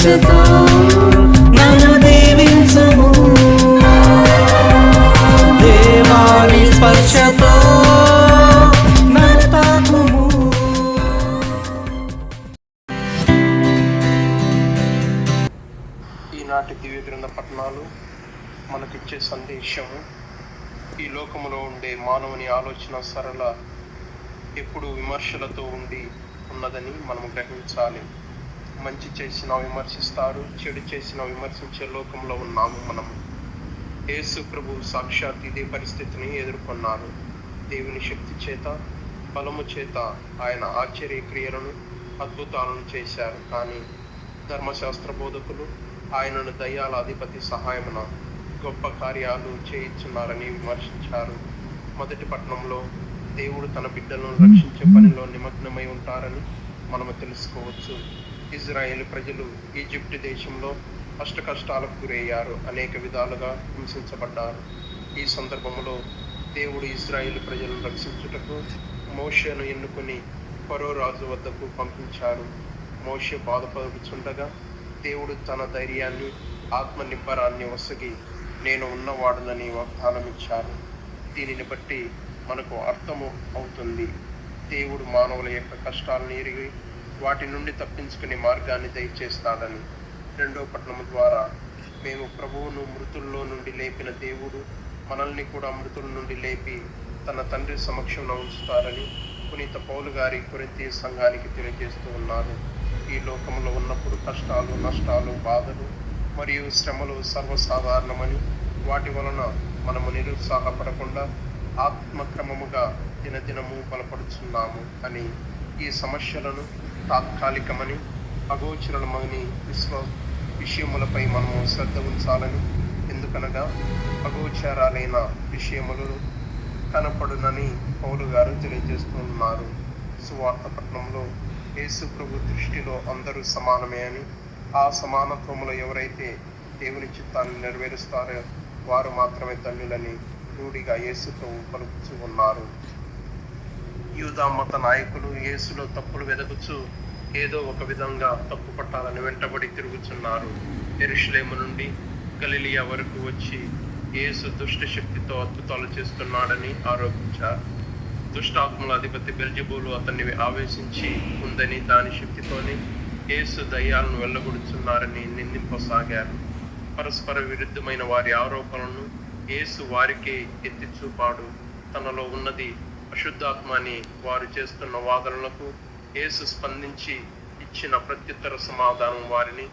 స్పర్శతో నన్ను దేవాని స్పర్శతో ఈనాటి దివ్య గ్రంథ పట్టణాలు మనకిచ్చే సందేశము. ఈ లోకంలో ఉండే మానవుని ఆలోచన సరళ ఎప్పుడు విమర్శలతో ఉండి ఉన్నదని మనం గ్రహించాలి. మంచి చేసిన విమర్శిస్తారు చెడు చేసిన విమర్శించే లోకంలో ఉన్నాము మనము. యేసు ప్రభు సాక్షాత్ ఇదే పరిస్థితిని ఎదుర్కొన్నారు. దేవుని శక్తి చేత బలము చేత ఆయన ఆశ్చర్య క్రియలను అద్భుతాలను చేశారు. కానీ ధర్మశాస్త్ర బోధకులు ఆయనను దయ్యాల అధిపతి సహాయమున గొప్ప కార్యాలు చేయించున్నారని విమర్శించారు. మొదటి పట్టణంలో దేవుడు తన బిడ్డలను రక్షించే పనిలో నిమగ్నమై ఉంటారని మనము తెలుసుకోవచ్చు. ఇజ్రాయేల్ ప్రజలు ఈజిప్ట్ దేశంలో కష్ట కష్టాలకు గురయ్యారు. అనేక విధాలుగా హింసించబడ్డారు. ఈ సందర్భంలో దేవుడు ఇజ్రాయేల్ ప్రజలను రక్షించుటకు మోషను ఎన్నుకొని పరో రాజు వద్దకు పంపించారు మోష బాధపడుచుండగా దేవుడు తన ధైర్యాన్ని ఆత్మ నిబ్బరాన్ని వసగి నేను ఉన్నవాడునని వాగ్దానం ఇచ్చారు దీనిని బట్టి మనకు అర్థము అవుతుంది. దేవుడు మానవుల యొక్క కష్టాలను ఎరిగి వాటి నుండి తప్పించుకునే మార్గాన్ని దయచేస్తాడని రెండో పట్టణము ద్వారా మేము ప్రభువును మృతుల్లో నుండి లేపిన దేవుడు మనల్ని కూడా మృతుల నుండి లేపి తన తండ్రి సమక్షంలో ఉంచుతారని పునీత పౌలు గారి కొరింతి సంఘానికి తెలియజేస్తూ ఉన్నారు ఈ లోకంలో ఉన్నప్పుడు కష్టాలు నష్టాలు బాధలు మరియు శ్రమలు సర్వసాధారణమని వాటి వలన మనము నిరుత్సాహపడకుండా ఆత్మక్రమముగా దినదినము బలపడుచున్నాము అని ఈ సమస్యలను తాత్కాలికమని అగోచరమని విశ్వ విషయములపై మనము శ్రద్ధ ఉంచాలని. ఎందుకనగా అగోచరాలైన విషయములు కనపడునని పౌలు గారు తెలియజేస్తున్నారు. సువార్త పట్టణంలో యేసు ప్రభు దృష్టిలో అందరూ సమానమే అని. ఆ సమానత్వములో ఎవరైతే దేవుని చిత్తాన్ని నెరవేరుస్తారో వారు మాత్రమే ధన్యులని రూఢిగా యేసు ప్రభు పలుకుతూ ఉన్నారు. యూదా మత నాయకులు యేసులో తప్పులు వెదకుచు ఏదో ఒక విధంగా తప్పు పట్టాలని వెంటబడి తిరుగుచున్నారు. ఎరుషులేము నుండి గలిలియా వరకు వచ్చి యేసు దుష్ట శక్తితో అద్భుతాలు చేస్తున్నాడని ఆరోపించారు దుష్టాత్మల అధిపతి బెల్జబూలు అతన్ని ఆవేశించి ఉందని దాని శక్తితోనే యేసు దయ్యాలను వెళ్ళగొడుచున్నారని నిందింపసాగారు. పరస్పర విరుద్ధమైన వారి ఆరోపణలను యేసు వారికే ఎత్తి చూపాడు తనలో ఉన్నది అశుద్ధాత్మ అని వారు చేస్తున్న వాదనలకు యేసు స్పందించి ఇచ్చిన ప్రత్యుత్తర సమాధానం వారిని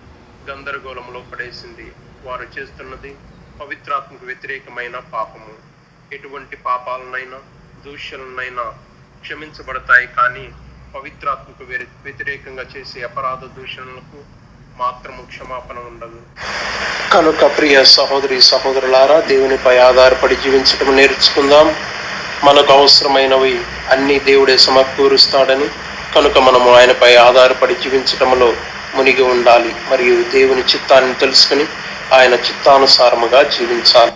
గందరగోళంలో పడేసింది. వారు చేస్తున్నది పవిత్రాత్మకు వ్యతిరేకమైన పాపము. ఎటువంటి పాపాలనైనా దూషణలనైనా క్షమించబడతాయి కానీ పవిత్రాత్మకు వ్యతి- వ్యతిరేకంగా చేసే అపరాధ దూషణలకు మాత్రము క్షమాపణ ఉండదు. కనుక ప్రియ సహోదరి సహోదరులారా దేవునిపై ఆధారపడి జీవించడం నేర్చుకుందాం. మనకు అవసరమైనవి అన్నీ దేవుడే సమకూరుస్తాడని కనుక మనము ఆయనపై ఆధారపడి జీవించటంలో మునిగి ఉండాలి. మరియు దేవుని చిత్తాన్ని తెలుసుకుని ఆయన చిత్తానుసారముగా జీవించాలి.